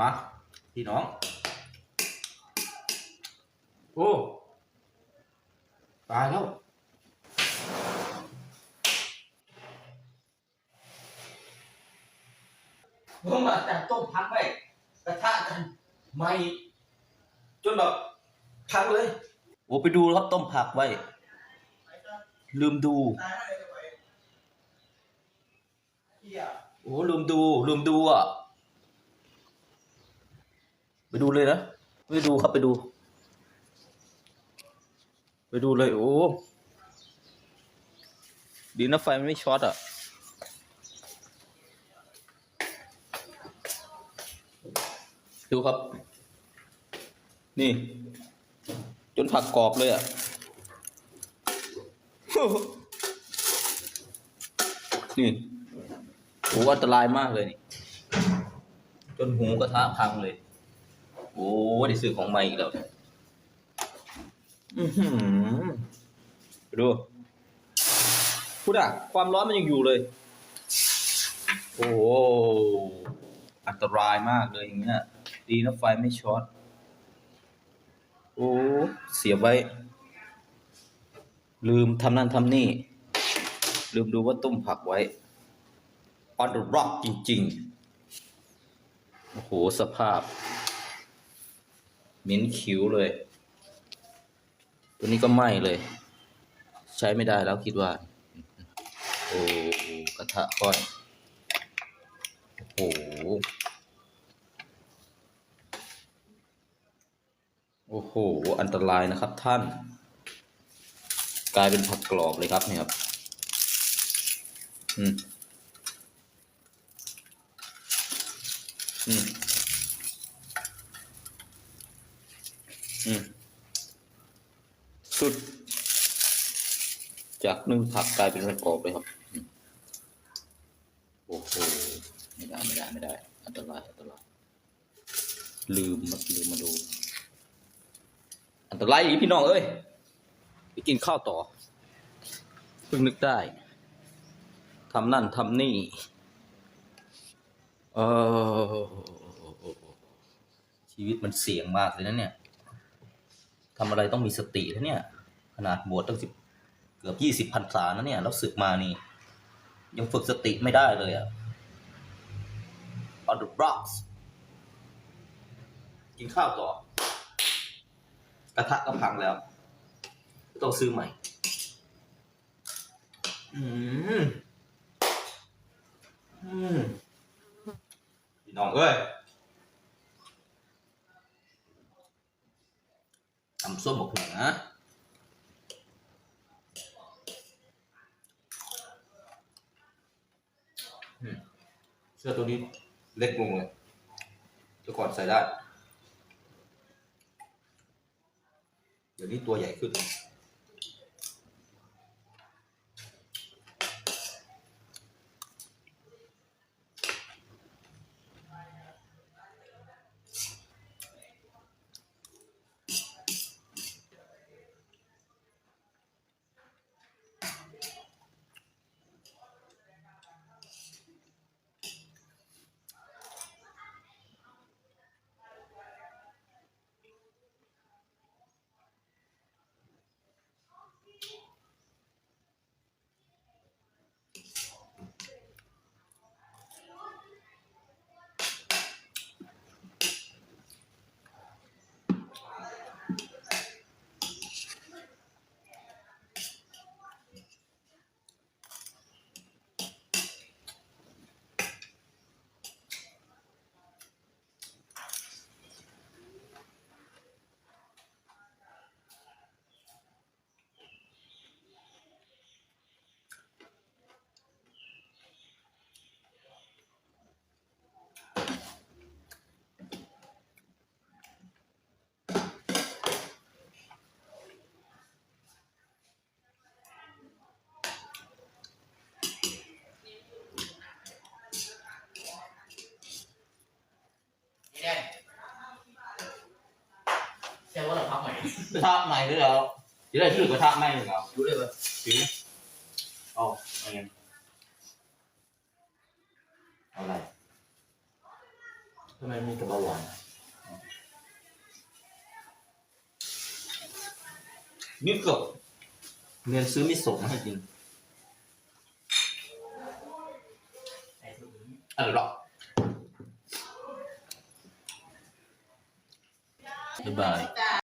มาพี่น้อง โอ้ตายแล้วเพิ่งมาแต่ต้มพักไว้กระทะกันไม่ จนแบบพังเลย โอ้ไปดูครับต้มผักไว้ ลืมดู โอ้ลืมดูลืมดูอะ ไปดูเลยนะ ไปดูครับไปดู ไปดูเลย โอ้ดีนะไฟมันไม่ช็อตอะดูครับ นี่ จนผักกรอบเลยอะนี่โอ้อันตรายมากเลยนี่ จนหูกระทะพังเลย โอ้ได้ซื้อของใหม่อีกแล้วอือหือดูพูดอะความร้อนมันยังอยู่เลย โอ้อันตรายมากเลยอย่างเงี้ยดีนะไฟไม่ช็อตโอ้เสียไว้ ลืมทำนั่นทำนี่ ลืมดูว่าต้มผักไว้ on the rock จริง ๆ โอ้โห สภาพ มิ้นคิ้วเลย ตัวนี้ก็ไหม้เลย ใช้ไม่ได้แล้วคิดว่า โอ้กระทะค่อยโอ้โหโอ้โห อันตรายนะครับท่าน กลายเป็นผักกรอบเลยครับเนี่ยครับ อืม อืม อืม สุด จากนึ่งผักกลายเป็นผักกรอบเลยครับ โอ้โห ไม่ได้ไม่ได้ไม่ได้ อันตรายอันตราย ลืมมาลืมมาดู อันตรายอีพี่น้องเอ้ย ไปกินข้าวต่อ เพิ่งนึกได้ทำนั่นทำนี่ เออชีวิตมันเสี่ยงมากเลยนะเนี่ย ทำอะไรต้องมีสตินะเนี่ย ขนาดบวชตั้งสิบเกือบยี่สิบพันษานะเนี่ย แล้วศึกมานี่ ยังฝึกสติไม่ได้เลยอะ on the rocks กินข้าวต่อ กระทะก็พังแล้ว ต้องซื้อใหม่ อืม อืม พี่น้องเอ้ยทำส้ มบกหน่อยนะอืมเสื้อตัวนี้เล็กลงเลยแต่ก่อนใส่ได้ เดี๋ยวนี้ตัวใหญ่ขึ้น แต่ว่าเราพัใหม่ระทะใหม่หรือเราจะได้ชื่อกระทะใหม่หรือเรารู้เลยป่าจริงเอาอะไรอะไรทำไมมีกระเบาหวานมิโกะเรียนซื้อมิโซะมาให้กินอะไรหรอ Goodbye.